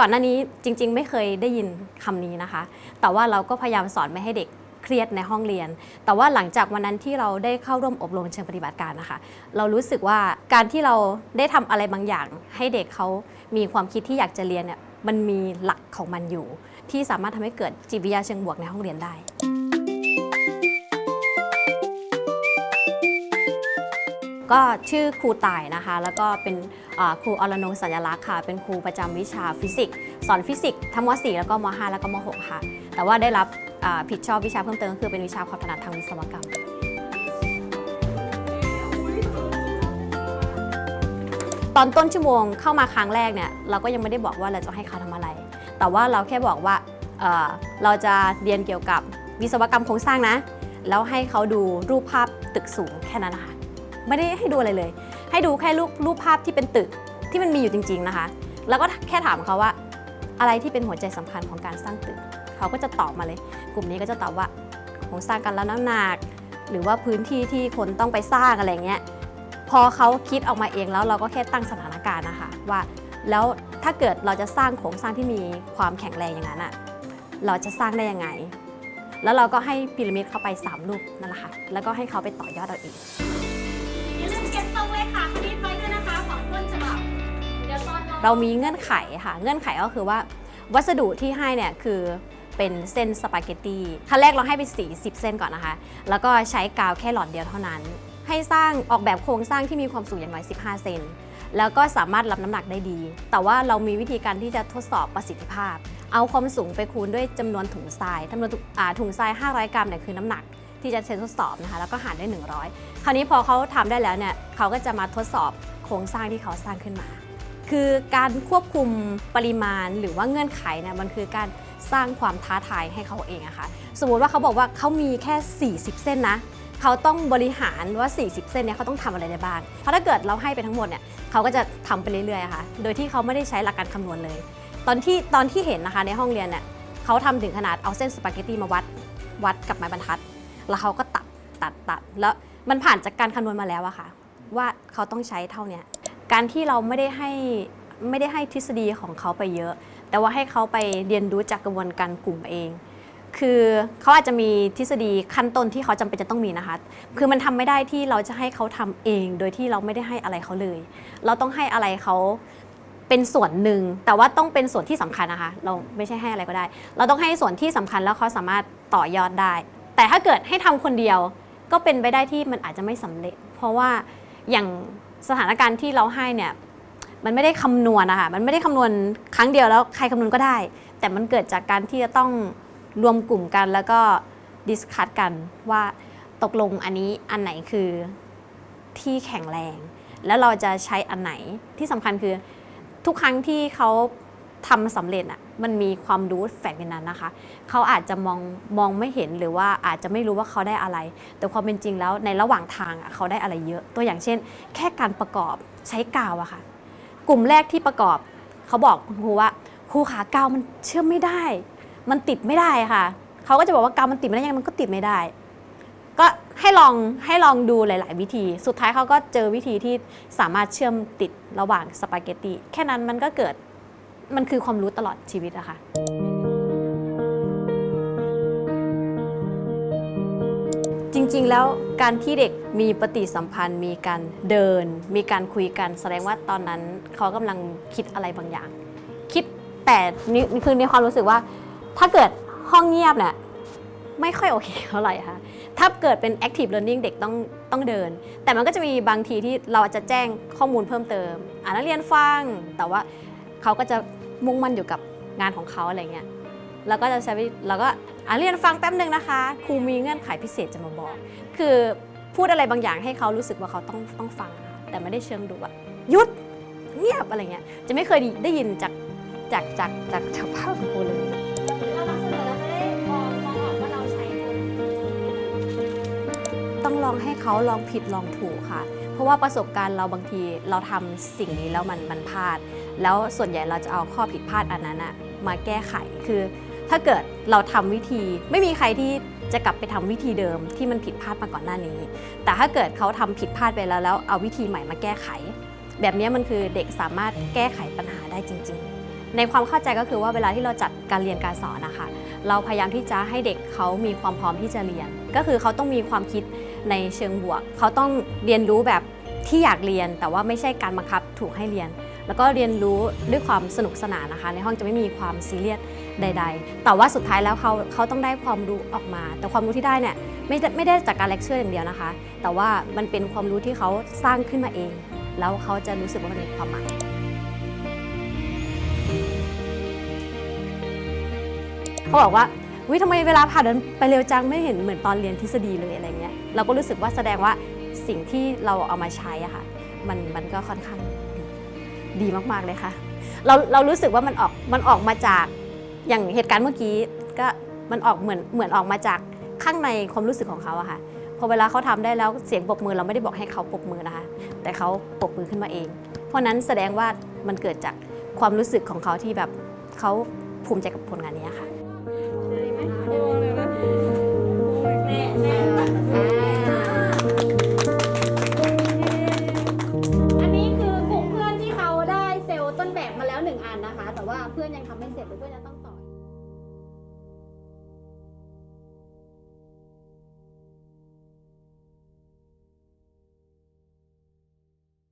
ก่อนหน้านี้จริง ๆ ไม่เคยได้ยินคำนี้นะคะ แต่ว่าเราก็พยายามสอนไม่ให้เด็กเครียดในห้องเรียน แต่ว่าหลังจากวันนั้นที่เราได้เข้าร่วมอบรมเชิงปฏิบัติการนะคะ เรารู้สึกว่าการที่เราได้ทำอะไรบางอย่าง ให้เด็กเขามีความคิดที่อยากจะเรียนเนี่ยมันมีหลักของมันอยู่ ที่สามารถทำให้เกิดจิตวิทยาเชิงบวกในห้องเรียนได้ ก็ชื่อครูต่ายนะคะ แล้วก็เป็นครูอรนงสัญลักษณ์ค่ะ เป็นครูประจำวิชาฟิสิกส์สอนฟิสิกส์ทั้งม .4 แล้วก็ม .5 แล้วก็ม .6 ค่ะ แต่ว่าได้รับผิดชอบวิชาเพิ่มเติมก็คือเป็นวิชาความถนัดทางวิศวกรรมตอนต้นชั่วโมงเข้ามาครั้งแรกเนี่ยเราก็ยังไม่ได้บอกว่าเราจะให้เขาทำอะไร แต่ว่าเราแค่บอกว่าเเราจะเรียนเกี่ยวกับวิศวกรรมโครงสร้างนะ แล้วให้เขาดูรูปภาพตึกสูงแค่นั้นนะคะ ไม่ได้ให้ดูอะไรเลย ให้ดูแค่รูปรูปภาพที่เป็นตึกที่มันมีอยู่จริง ๆนะคะ แล้วก็แค่ถามเขาว่า อะไรที่เป็นหัวใจสำคัญของการสร้างตึก เขาก็จะตอบมาเลย กลุ่มนี้ก็จะตอบว่าโครงสร้างการรับน้ำหนักหรือว่าพื้นที่ที่คนต้องไปสร้างอะไรเงี้ยพอเขาคิดออกมาเองแล้วเราก็แค่ตั้งสถานการณ์นะคะว่าแล้วถ้าเกิดเราจะสร้างโครงสร้างที่มีความแข็งแรงอย่างนั้นอะเราจะสร้างได้ยังไง แล้วเราก็ให้พีระมิดเข้าไปสามรูปนั่นแหละค่ะ แล้วก็ให้เขาไปต่อยอดเอาเอง เรามีเงื่อนไขค่ะ เงื่อนไขก็คือว่าวัสดุที่ให้เนี่ยคือเป็นเส้นสปาเกตตีขั้นแรกเราให้ไปสี10เส้นก่อนนะคะ แล้วก็ใช้กาวแค่หลอดเดียวเท่านั้น ให้สร้างออกแบบโครงสร้างที่มีความสูงอย่างน้อย15 เซนแล้วก็สามารถรับน้ำหนักได้ดี แต่ว่าเรามีวิธีการที่จะทดสอบประสิทธิภาพ เอาความสูงไปคูณด้วยจำนวนถุงทรายจำนวนถุงอ่าถุงทราย 500 กรัมเนี่ยคือน้ำหนักที่จะใช้ทดสอบนะคะแล้วก็หารด้วย 100 คราวนี้พอเขาทำได้แล้วเนี่ยเขาก็จะมาทดสอบโครงสร้างที่เขาสร้างขึ้นมา คือการควบคุมปริมาณหรือว่าเงื่อนไขเนี่ยมันคือการสร้างความท้าทายให้เขาเองอะค่ะสมมติว่าเขาบอกว่าเขามีแค่ 40 เส้นนะเขาต้องบริหารว่า 40 เส้นเนี่ยเขาต้องทำอะไรได้บ้างเพราะถ้าเกิดเราให้ไปทั้งหมดเนี่ยเขาก็จะทำไปเรื่อยๆะค่ะโดยที่เขาไม่ได้ใช้หลักการคำนวณเลย ตอนที่ตอนที่เห็นนะคะในห้องเรียนเนี่ยเขาทำถึงขนาดเอาเส้นสปาเกตตีมาวัดวัดกับไม้บรรทัด แล้วเขาก็ตัดตัดตัดแล้วมันผ่านจากการคำนวณมาแล้วอะค่ะ ว่าเขาต้องใช้เท่านี้ การที่เราไม่ได้ให้ไม่ได้ให้ทฤษฎีของเขาไปเยอะ แต่ว่าให้เขาไปเรียนรู้จากกระบวนการกลุ่มเอง คือเขาอาจจะมีทฤษฎีขั้นต้นที่เขาจำเป็นจะต้องมีนะคะ คือมันทำไม่ได้ที่เราจะให้เขาทำเอง โดยที่เราไม่ได้ให้อะไรเขาเลย เราต้องให้อะไรเขาเป็นส่วนหนึ่ง แต่ว่าต้องเป็นส่วนที่สำคัญนะคะ เราไม่ใช่ให้อะไรก็ได้ เราต้องให้ส่วนที่สำคัญแล้วเขาสามารถต่อยอดได้ แต่ถ้าเกิดให้ทำคนเดียวก็เป็นไปได้ที่มันอาจจะไม่สำเร็จ เพราะว่าอย่าง สถานการณ์ที่เราให้เนี่ยมันไม่ได้คำนวณนะคะมันไม่ได้คำนวณครั้งเดียวแล้วใครคำนวณก็ได้ แต่มันเกิดจากการที่จะต้องรวมกลุ่มกันแล้วก็ดิสคัตกันว่าตกลงอันนี้อันไหนคือที่แข็งแรง แล้วเราจะใช้อันไหนที่สำคัญคือทุกครั้งที่เขา ทำสำเร็จอะมันมีความรู้แฝงในนั้นนะคะ เขาอาจจะมองมองไม่เห็นหรือว่าอาจจะไม่รู้ว่าเขาได้อะไร แต่ความเป็นจริงแล้วในระหว่างทางอะเขาได้อะไรเยอะ ตัวอย่างเช่น แค่การประกอบใช้กาวอะค่ะ กลุ่มแรกที่ประกอบเขาบอกคุณครูว่าครูขากาวมันเชื่อมไม่ได้ มันติดไม่ได้ค่ะ เขาก็จะบอกว่ากาวมันติดไม่ได้ยังไงมันก็ติดไม่ได้ ก็ให้ลองให้ลองดูหลาย ๆ วิธี สุดท้ายเขาก็เจอวิธีที่สามารถเชื่อมติดระหว่างสปาเกตตีแค่นั้นมันก็เกิด มันคือความรู้ตลอดชีวิตอะค่ะจริง ๆ แล้วการที่เด็กมีปฏิสัมพันธ์ มีการเดิน มีการคุยกันแสดงว่าตอนนั้นเขากำลังคิดอะไรบางอย่าง คิดแต่นี่คือในความรู้สึกว่า ถ้าเกิดห้องเงียบเนี่ยไม่ค่อยโอเคเท่าไหร่ค่ะถ้าเกิดเป็น active learning เด็กต้องต้องเดิน แต่มันก็จะมีบางทีที่เราจะแจ้งข้อมูลเพิ่มเติม อ่านักเรียนฟัง แต่ว่า เขาก็จะมุ่งมั่นอยู่กับงานของเขาอะไรเงี้ยแล้วก็จะใช้วิเราก็อะเรียนฟังแป๊บหนึ่งนะคะครูมีเงื่อนไขพิเศษจะมาบอก คือพูดอะไรบางอย่างให้เขารู้สึกว่าเขาต้องต้องฟัง แต่ไม่ได้เชิงดุอะหยุดเงียบอะไรเงี้ยจะไม่เคยได้ยินจากจากจากจากจากภาพของครูเลยต้องลองให้เขาลองผิดลองถูกค่ะ เพราะว่าประสบการณ์เราบางทีเราทำสิ่งนี้แล้วมันมันพลาด แล้วส่วนใหญ่เราจะเอาข้อผิดพลาดอันนั้นอะมาแก้ไขคือ ถ้าเกิดเราทำวิธี ไม่มีใครที่จะกลับไปทำวิธีเดิมที่มันผิดพลาดมาก่อนหน้านี้ แต่ถ้าเกิดเขาทำผิดพลาดไปแล้วแล้วเอาวิธีใหม่มาแก้ไข แบบนี้มันคือเด็กสามารถแก้ไขปัญหาได้จริง ๆในความเข้าใจก็คือว่าเวลาที่เราจัดการเรียนการสอนนะคะ เราพยายามที่จะให้เด็กเขามีความพร้อมที่จะเรียน ก็คือเขาต้องมีความคิด ในเชิงบวก เขาต้องเรียนรู้แบบที่อยากเรียน แต่ว่าไม่ใช่การบังคับถูกให้เรียน แล้วก็เรียนรู้ด้วยความสนุกสนานนะคะ ในห้องจะไม่มีความซีเรียสใด ๆ แต่ว่าสุดท้ายแล้วเขาเขาต้องได้ความรู้ออกมา แต่ความรู้ที่ได้เนี่ยไม่ได้ไม่ได้จากการเลคเชอร์อย่างเดียวนะคะ แต่ว่ามันเป็นความรู้ที่เขาสร้างขึ้นมาเอง แล้วเขาจะรู้สึกว่ามันมีความหมายเขาบอกว่า วิทำไมเวลาผ่านไปเร็วจังไม่เห็นเหมือนตอนเรียนทฤษฎีเลยอะไรเงี้ยเราก็รู้สึกว่าแสดงว่าสิ่งที่เราเอามาใช้อะค่ะมันมันก็ค่อนข้างดีดีมากๆเลยค่ะ เราเรารู้สึกว่ามันออกมันออกมาจากอย่างเหตุการณ์เมื่อกี้ก็มันออกเหมือนเหมือนออกมาจากข้างในความรู้สึกของเขาอะค่ะพอเวลาเขาทำได้แล้วเสียงปรบมือเราไม่ได้บอกให้เขาปรบมือนะคะ แต่เขาปรบมือขึ้นมาเอง เพราะนั้นแสดงว่ามันเกิดจากความรู้สึกของเขาที่แบบเขาภูมิใจกับผลงานนี้ค่ะ นะคะ แต่ว่าเพื่อนยังทำไม่เสร็จเดี๋ยเพื่อนยังต้อง